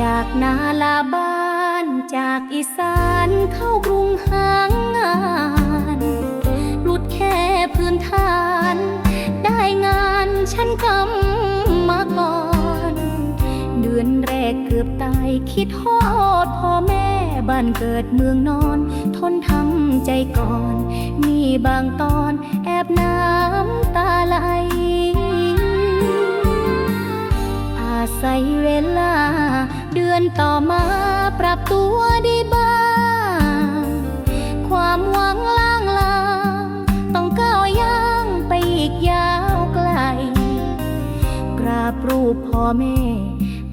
จากนาลาบ้านจากอีสานเข้ากรุงหางงานหลุดแค่พื้นฐาน ได้งานฉันกำมาก่อน เดือนแรกเกือบตายคิดฮอดพ่อแม่บ้านเกิดเมืองนอน ทนทำใจก่อน มีบางตอนแอบน้ำตาไหลอาศัยเวลา อนต่อมาปรับตัวได้บ้าง ความหวังล่างลางต้องก้าวย่างไปอีกยาวไกล กราบรูปพ่อแม่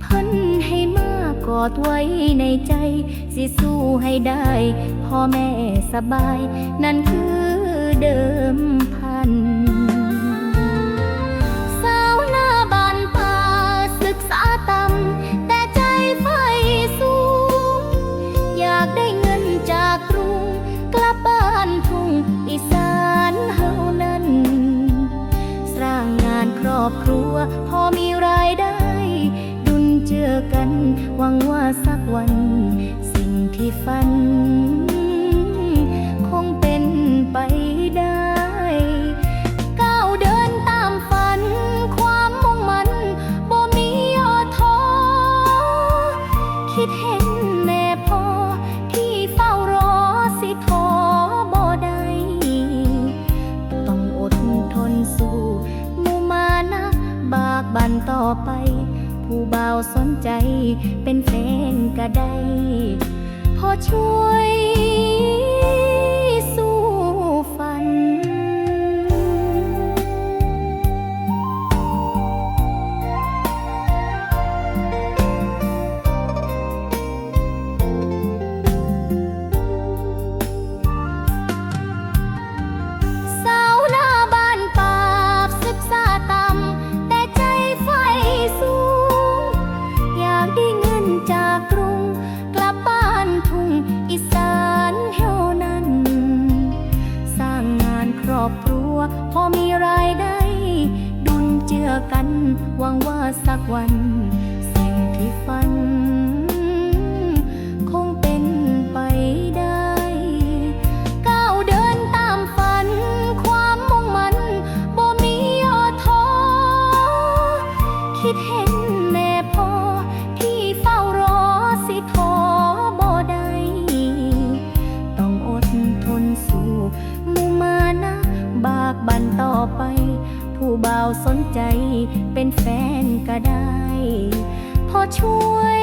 พันให้มากอดไว้ในใจ สิสู้ให้ได้ พ่อแม่สบาย นั่นคือเดิมพ มีรายได้ ดุนเจอกัน หวังว่าสักวัน สิ่งที่ฝัน บันต่อไป ผู้บ่าวสนใจเป็นแฟนก็ได้ พอช่วย ครอบครัว พอมีรายได้ ดุนเจือกันหวังว่าสักวัน สิ่งที่ฝัน คงเป็นไปได้ก้าวเดินตามฝัน ความมุ่งมันบ่มีย่อท้อคิดเห็นแน่พ่อที่เฝ้ารอสิท้อบ่ได้ต้องอดทนสู้ ไป ผู้บ่าวสนใจเป็นแฟนก็ได้ พอช่วย